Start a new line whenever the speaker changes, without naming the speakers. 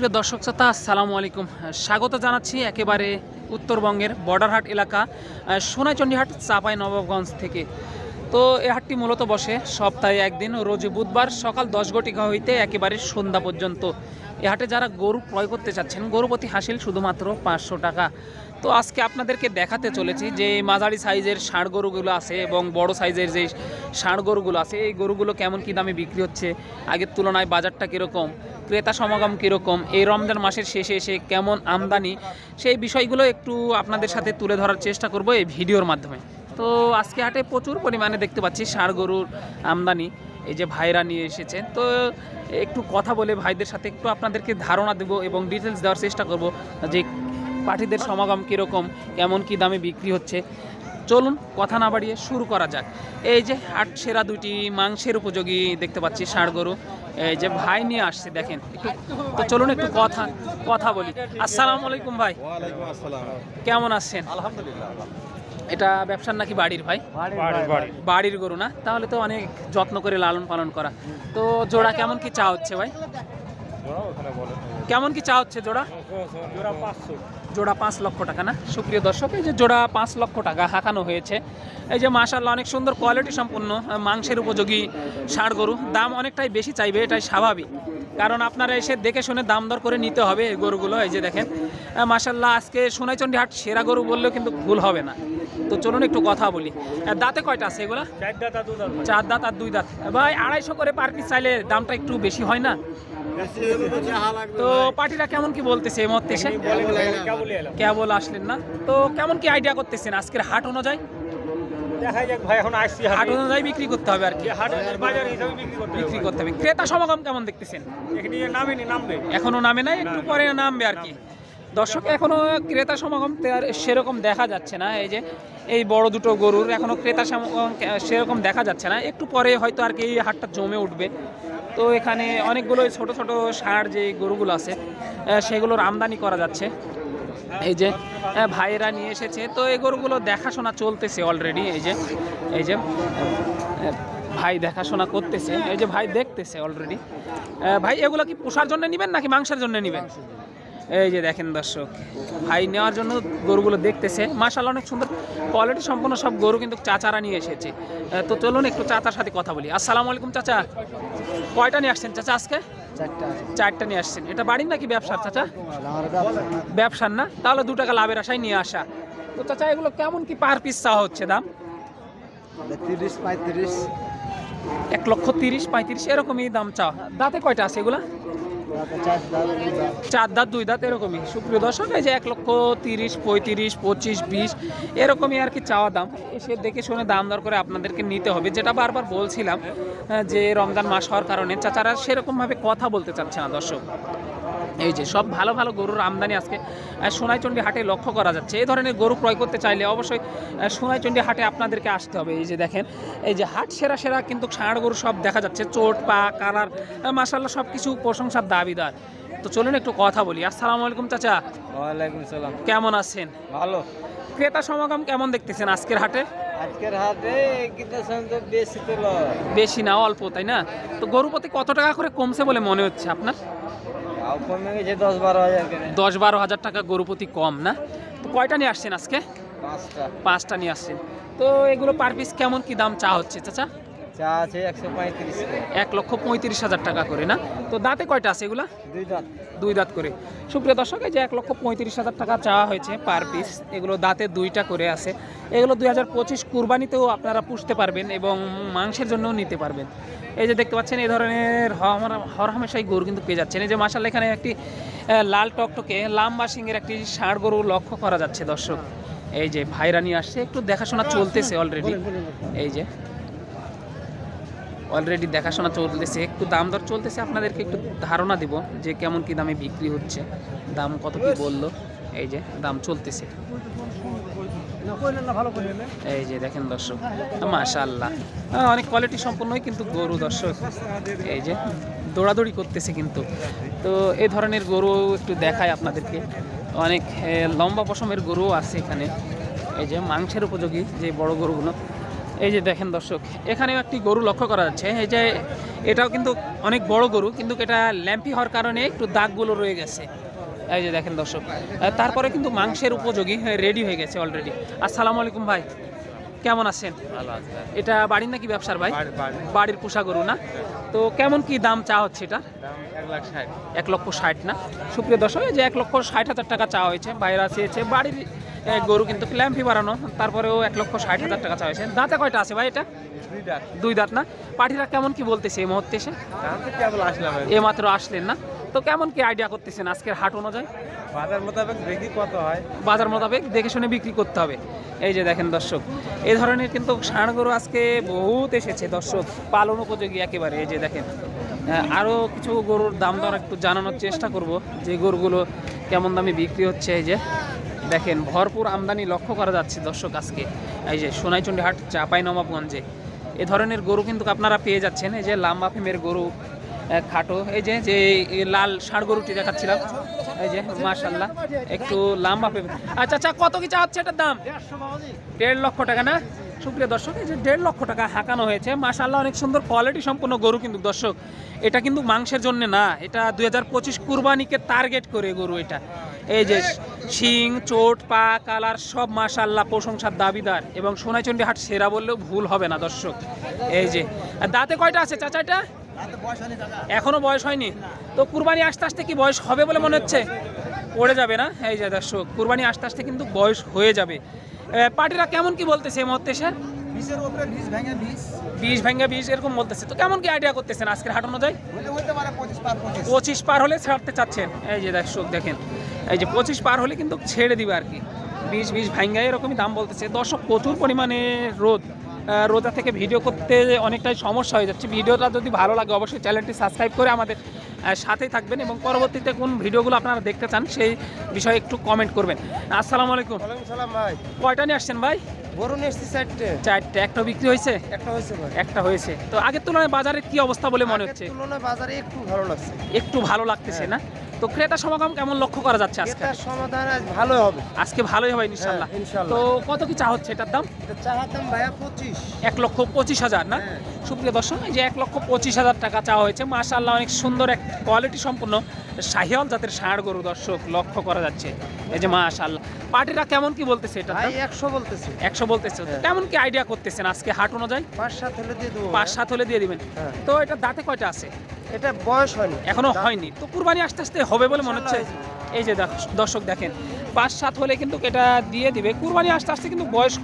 সুপ্রিয় দর্শক শ্রোতা আসসালামু আলাইকুম। স্বাগত জানাচ্ছি একেবারে উত্তরবঙ্গের বর্ডারহাট এলাকা আহ, সোনাইচণ্ডীহাট চাপাই নবাবগঞ্জ থেকে। তো এই হাটটি মূলত বসে সপ্তাহে একদিন রোজ বুধবার সকাল দশ ঘটিকা হইতে একেবারে সন্ধ্যা পর্যন্ত। এ হাটে যারা গরু ক্রয় করতে চাচ্ছেন গরু প্রতি হাসিল শুধুমাত্র পাঁচশো টাকা। তো আজকে আপনাদেরকে দেখাতে চলেছি যে মাঝারি সাইজের ষাঁড় গরুগুলো আছে এবং বড় সাইজের যে ষাঁড় গরুগুলো আছে এই গরুগুলো কেমন কী দামে বিক্রি হচ্ছে আগের তুলনায় বাজারটা কীরকম? ক্রেতা সমাগম কীরকম, এই রমজান মাসের শেষে এসে কেমন আমদানি, সেই বিষয়গুলো একটু আপনাদের সাথে তুলে ধরার চেষ্টা করব এই ভিডিওর মাধ্যমে। তো আজকে হাটে প্রচুর পরিমাণে দেখতে পাচ্ছি ষাঁড় গরুর আমদানি, এই যে ভাইরা নিয়ে এসেছেন। তো একটু কথা বলে ভাইদের সাথে একটু আপনাদেরকে ধারণা দেবো এবং ডিটেলস দেওয়ার চেষ্টা করব যে পার্টিদের সমাগম কীরকম, কেমন কী দামে বিক্রি হচ্ছে। চলুন কথা না বাড়িয়ে শুরু করা যাক। এই যে হাট সেরা দুটি মাংসের উপযোগী দেখতে পাচ্ছি ষাঁড় গরু এই যে ভাই নিয়ে আসছে দেখেন একটু। তো চলুন একটু কথা কথা বলি। আসসালামু আলাইকুম ভাই। কেমন আছেন?
আলহামদুলিল্লাহ
এটা ব্যবসার নাকি বাড়ির ভাই?
বাড়ি বাড়ি
বাড়ির। গরু না? তাহলে তো অনেক যত্ন করে লালন পালন করা। তো জোড়া কেমন কি চা হচ্ছে ভাই? কেমন কি চা হচ্ছে জোড়া?
জোড়া পাঁচশো।
জোড়া পাঁচ লক্ষ টাকা না? সুপ্রিয় দর্শক এই যে জোড়া পাঁচ লক্ষ টাকা হাঁকানো হয়েছে। এই যে মাশাল্লাহ অনেক সুন্দর কোয়ালিটি সম্পন্ন মাংসের উপযোগী ষাঁড় গরু। দাম অনেকটাই বেশি চাইবে এটাই স্বাভাবিক। কারণ আপনারা এসে দেখে শুনে দাম দর করে নিতে হবে এই গরুগুলো এই যে দেখেন। মাশাল্লাহ আজকে সোনাইচন্ডী হাট সেরা গরু বললেও কিন্তু ভুল হবে না। তো চলুন একটু কথা বলি। দাঁতে কয়টা আছে এগুলা?
চার দাঁত
আর দুই দাঁত। ভাই আড়াইশো করে পার পিস চাইলে দামটা একটু বেশি হয় না? তো পার্টিরা কেমন কি বলতেছে এই মুহূর্তে এসে? কেবল আসলেন না। তো কেমন কি আইডিয়া করতেছেন? আজকের হাট অনুযায়ী?
দেখা যাক ভাই এখন আসছি
হাট। অনুযায়ী বিক্রি করতে হবে আর কি।
হাটের বাজার হিসাবে বিক্রি করতে
বিক্রি করতে হবে। ক্রেতা সমাগম কেমন দেখতেছেন?
এখানে নামেনি নামবে।
এখনও নামে নাই একটু পরে নামবে আর কি। দর্শক, এখনও ক্রেতা সমাগম সেরকম দেখা যাচ্ছে না। এই যে, এই বড় দুটো গরুর এখনও ক্রেতা সমাগম সেরকম দেখা যাচ্ছে না। একটু পরে হয়তো আর কি এই হাটটা জমে উঠবে। তো এখানে অনেকগুলো ছোট ছোট সার যে গরুগুলো আছে সেগুলোর আমদানি করা যাচ্ছে। এই যে ভাইয়েরা নিয়ে এসেছে। তো এই গরুগুলো দেখাশোনা চলতেছে অলরেডি এই যে এই যে ভাই দেখাশোনা করতেছে। এই যে, ভাই দেখতেছে অলরেডি ভাই, এগুলো কি পোষার জন্য নেবেন নাকি মাংসের জন্য নেবেন? এই যে দেখেন দর্শক ভাই নেওয়ার জন্য গরুগুলো দেখতেছে। মাশাল্লাহ অনেক সুন্দর কোয়ালিটি সম্পন্ন সব গরু কিন্তু চাচারা নিয়ে এসেছে। তো চলুন একটু চাচার সাথে কথা বলি। আসসালামু আলাইকুম চাচা। কয়টা নিয়ে আসছেন চাচা আজকে? চারটা নিয়ে আসছেন। এটা বাড়ির নাকি ব্যবসার চাচা? ব্যবসার না। তাহলে দু টাকা লাভের আশায় নিয়ে আসা। তো চাচা এগুলো কেমন কি পার পিস চাওয়া হচ্ছে দাম?
তিরিশ পঁয়ত্রিশ।
এক লক্ষ তিরিশ পঁয়ত্রিশ এরকমই দাম চাওয়া দাঁতে কয়টা আছে এগুলা? চার দাঁত, দুই দাঁত এরকমই। সুপ্রিয় দর্শক, এই যে এক লক্ষ তিরিশ, পঁয়ত্রিশ, পঁচিশ, বিশ, এরকমই আর কি চাওয়া দাম। এসে দেখে শুনে দাম দর করে আপনাদেরকে নিতে হবে। যেটা বারবার বলছিলাম যে রমজান মাস হওয়ার কারণে, চাচারা সেরকমভাবে কথা বলতে চাচ্ছে না দর্শক। এই যে সব ভালো ভালো গরুর আমদানি আজকে সোনাইচণ্ডী হাটে লক্ষ্য করা যাচ্ছে। এই ধরনের গরু ক্রয় করতে চাইলে অবশ্যই সোনাইচণ্ডী হাটে আপনাদেরকে আসতে হবে। এই যে দেখেন এই যে হাট সেরা সেরা কিন্তু ষাঁড় গরু সব দেখা যাচ্ছে। চোট পা কালার মাসাল্লাহ সব কিছু প্রশংসার দাবিদার। তো চলুন একটু কথা বলি। আসসালামু আলাইকুম চাচা।
ওয়ালাইকুম সালাম।
কেমন আছেন?
ভালো।
ক্রেতা সমাগম কেমন দেখতেছেন আজকের হাটে?
আজকের হাটে বেশি তো
বেশি না অল্প তাই না? তো গরু প্রতি কত টাকা করে কমছে বলে মনে হচ্ছে আপনার?
কমে গেছে দশ বারো হাজার
দশ বারো হাজার টাকা গরু প্রতি কম না? তো কয়টা নিয়ে আসছেন আজকে?
পাঁচটা।
পাঁচটা নিয়ে আসছেন। তো এগুলো পার পিস কেমন কি দাম চা হচ্ছে চাচা?
চা আছে একশো পঁয়ত্রিশ।
এক লক্ষ পঁয়ত্রিশ হাজার টাকা করে না? তো দাঁতে কয়টা আছে এগুলা?
দুই দাঁত।
দুই দাঁত করে। সুপ্রিয় দর্শক এই যে এক লক্ষ পঁয়ত্রিশ হাজার টাকা চাওয়া হয়েছে পার পিস এগুলো দাঁতে দুইটা করে আছে। এগুলো দুই হাজার পঁচিশ কুরবানিতেও আপনারা পুষতে পারবেন এবং মাংসের জন্যও নিতে পারবেন। এই যে দেখতে পাচ্ছেন এই ধরনের হর- হরহামেশাই গরু কিন্তু পেয়ে যাচ্ছেন। এই যে মাসাল এখানে একটি লাল টকটকে লাম্বা সিংয়ের একটি ষাঁড় গরু লক্ষ্য করা যাচ্ছে দর্শক। এই যে ভাইরা নিয়ে আসছে একটু দেখাশোনা চলতেছে অলরেডি এই যে অলরেডি দেখাশোনা চলতেছে, একটু দাম দর চলতেছে, আপনাদেরকে একটু ধারণা দিব যে কেমন কি দামে বিক্রি হচ্ছে। দাম কত কি বলল, এই যে দাম চলতেছে। এই যে দেখেন দর্শক মাশাল্লাহ অনেক কোয়ালিটি সম্পন্নই কিন্তু গরু দর্শক। এই যে দৌড়াদৌড়ি করতেছে কিন্তু। তো এই ধরনের গরু একটু দেখায় আপনাদেরকে। অনেক লম্বা পশমের গরুও আছে এখানে। এই যে মাংসের উপযোগী যে বড় গরুগুলো। এই যে দেখেন দর্শক এখানেও একটি গরু লক্ষ্য করা যাচ্ছে। এই যে এটাও কিন্তু অনেক বড় গরু কিন্তু এটা ল্যাম্পি হওয়ার কারণে একটু দাগগুলো রয়ে গেছে। এই যে দেখেন দর্শক তারপরে কিন্তু মাংসের উপযোগী রেডি হয়ে গেছে অলরেডি আসসালামু আলাইকুম ভাই কেমন আছেন? এটা বাড়ির নাকি ব্যবসার ভাই?
বাড়ি- বাড়ি।
বাড়ির পোষা গরু না? তো কেমন কি দাম চা হচ্ছে এটা?
এক
লক্ষ ষাট না? সুপ্রিয় দর্শক এই যে এক লক্ষ ষাট হাজার টাকা চা হয়েছে বাইরে চেয়েছে বাড়ির গরু কিন্তু ল্যাম্পি বাড়ানো তারপরেও এক লক্ষ ষাট হাজার টাকা হয়েছে দাঁতে কয়টা আছে ভাই এটা?
দুই দাঁত।
দুই দাঁত না? পাঠিরা কেমন কি বলতেছে এই মুহূর্তে এসে? এ মাত্র আসলেন না? তো কেমন কি আইডিয়া করতেছেন আজকের হাট অনুযায়ী?
বাজার মোতাবেক দেখি কত হয়।
বাজার মোতাবেক দেখে শুনে বিক্রি করতে হবে। এই যে দেখেন দর্শক এই ধরনের কিন্তু ষাঁড় গরু আজকে বহুত এসেছে দর্শক পালন উপযোগী একেবারে। এই যে দেখেন আরও কিছু গরুর দাম দর একটু জানানোর চেষ্টা করব যে গরুগুলো কেমন দামে বিক্রি হচ্ছে এই যে। দেখেন, ভরপুর আমদানি লক্ষ্য করা যাচ্ছে দর্শক আজকে। এই যে সোনাইচন্ডী হাট চাপাই নবাবগঞ্জে এ ধরনের গরু কিন্তু আপনারা পেয়ে যাচ্ছেন। এই যে লাম্বা ফেমের গরু খাটো, এই যে যে লাল ষাঁড় গরুটি দেখাচ্ছিলাম। এই যে মাশাল্লাহ একটু লাম্বা ফেম। আচ্ছা আচ্ছা কত কি চাচ্ছে এটার দাম? দেড় লক্ষ টাকা না? সুপ্রিয় দর্শক, এই যে দেড় লক্ষ টাকা হাঁকানো হয়েছে মাশাল্লাহ অনেক সুন্দর কোয়ালিটি সম্পন্ন গরু কিন্তু দর্শক। এটা কিন্তু মাংসের জন্য না, এটা দুই হাজার পঁচিশ কুরবানিকে টার্গেট করে গরু এটা। এই যে শিং, চোট, পা, কালার সব মাশাল্লাহ প্রশংসার দাবিদার এবং সোনাইচন্ডী হাট সেরা বললেও ভুল হবে না দর্শক। এই যে দাঁতে কয়টা আছে চাচা এটা? এখনও বয়স হয়নি। তো কুরবানি আস্তে আস্তে কি বয়স হবে বলে মনে হচ্ছে? পড়ে যাবে না? এই যে দর্শক, কুরবানি আস্তে আস্তে কিন্তু বয়স হয়ে যাবে। পার্টিরা কেমন কি বলতেছে এই মুহূর্তে এসে
বিশের উপরে বিষ ভেঙে বিষ
বিষ ভেঙে বিষ এরকম বলতেছে। তো কেমন কি আইডিয়া করতেছেন আজকের হাট অনুযায়ী?
পঁচিশ পার
হলে ছাড়তে চাচ্ছেন। এই যে দর্শক দেখেন। এই যে পঁচিশ পার হলে কিন্তু ছেড়ে দিবে আর কি। বিষ বিষ ভাঙ্গা এরকমই দাম বলতেছে। দর্শক প্রচুর পরিমাণে রোদ রোজা থেকে ভিডিও করতে অনেকটাই সমস্যা হয়ে যাচ্ছে। ভিডিওটা যদি ভালো লাগে অবশ্যই চ্যানেলটি সাবস্ক্রাইব করে আমাদের সাথেই থাকবেন এবং পরবর্তীতে কোন ভিডিওগুলো আপনারা দেখতে চান সেই বিষয়ে একটু কমেন্ট করবেন। আসসালামু আলাইকুম।
সালাম ভাই।
কয়টা নিয়ে আসছেন ভাই?
গরু নিয়ে এসছি চারটে।
চারটে। একটা বিক্রি হয়েছে?
একটা হয়েছে ভাই।
একটা হয়েছে। তো আগের তুলনায় বাজারের কি অবস্থা বলে মনে হচ্ছে?
তুলনায় বাজারে একটু ভালো লাগছে।
একটু ভালো লাগতেছে না? তো ক্রেতা সমাগম কেমন লক্ষ্য করা যাচ্ছে আজকে?
সমাধান আজ ভালো হবে।
আজকে ভালোই হবে ইনশাআল্লাহ
হ্যাঁ,
তো কত কি চা হচ্ছে এটার দাম?
এটা দাম ভাইয়া পঁচিশ।
এক লক্ষ পঁচিশ হাজার না?
হ্যাঁ।
সুপ্রিয় দর্শক এই যে এক লক্ষ পঁচিশ হাজার টাকা চা হয়েছে মাশাআল্লাহ অনেক সুন্দর এক কোয়ালিটি সম্পূর্ণ। শাহিয়াল জাতের ষাঁড় গরু দর্শক লক্ষ্য করা যাচ্ছে। এই যে মাশাআল্লাহ। পার্টিরা কেমন কি বলতেছে এটা
ভাই একশো বলতেছে।
একশো বলতেছে।
হ্যাঁ।
কেমন কি আইডিয়া করতেছেন আজকে হাট অনুযায়ী?
পাঁচ সাত হলে দিয়ে দেবো
পাঁচ সাত হলে দিয়ে দিবেন।
হ্যাঁ।
তো এটা দাঁতে কয়টা আছে?
এটা বয়স হয়নি। এখনও
হয়নি। তো কুরবানি আস্তে আস্তে হবে বলে মনে হচ্ছে। এই যে দর্শক দেখেন পাঁচ সাত হলে কিন্তু এটা দিয়ে দিবে। কুরবানি আস্তে আস্তে কিন্তু বয়স